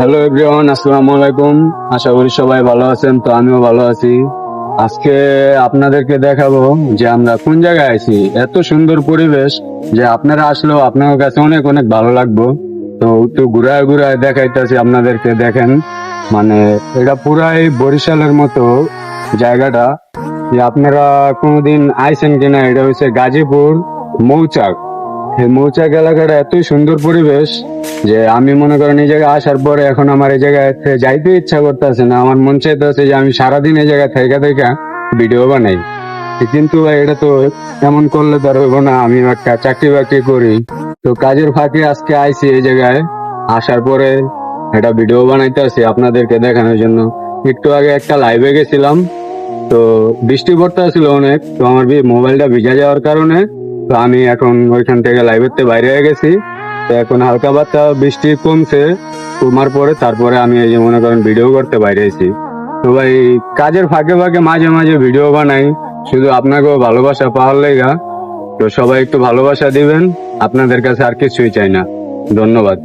Hello everyone আসসালামু আলাইকুম আশা করি সবাই ভালো আছেন, তো আমিও ভালো আছি। আজকে আপনাদেরকে দেখাবো যে আমরা কোন জায়গায় আছি। এত সুন্দর পরিবেশ যে আপনারা আসলেও আপনার কাছে অনেক অনেক ভালো লাগবো। তো একটু ঘুরায় ঘুরায় দেখাইতেছি আপনাদেরকে, দেখেন। মানে এটা পুরাই বরিশালের মতো জায়গাটা। যে আপনারা কোনোদিন আইছেন কিনা, এটা হচ্ছে গাজীপুর মৌচাক। মৌচাক এলাকাটা এতই সুন্দর পরিবেশ যে আমি মনে করেন এই জায়গায় আসার পরে এখন আমার এই জায়গায় যাইতে ইচ্ছা করতেছে না। আমার মন চাইতেছে যে আমি সারাদিন এই জায়গায় থেকে থেকে ভিডিও বানাই। কিন্তু ভাই, এটা তো এমন করলে তো আর না আমি একটা চাকরি বাকরি করি। তো কাজের ফাঁকে আজকে আইছি এই জায়গায়, আসার পরে একটা ভিডিও বানাইতে আছি আপনাদেরকে দেখানোর জন্য। একটু আগে একটা লাইভে গেছিলাম, তো বৃষ্টি পড়তে ছিল অনেক, তো আমার মোবাইলটা ভিজা যাওয়ার কারণে তো আমি এখন ওইখান থেকে লাইভের বাইরে হয়ে গেছি। তো এখন হালকা বাচ্চা বৃষ্টি কমছে, কমার পরে তারপরে আমি এই যে মনে করেন ভিডিও করতে বাইরে এসেছি তো ভাই, কাজের ফাঁকে ফাঁকে মাঝে মাঝে ভিডিও বানাই, শুধু আপনাকেও ভালোবাসা পাওয়ার লেগা। তো সবাই একটু ভালোবাসা দিবেন, আপনাদের কাছে আর কিছুই চাই না। ধন্যবাদ।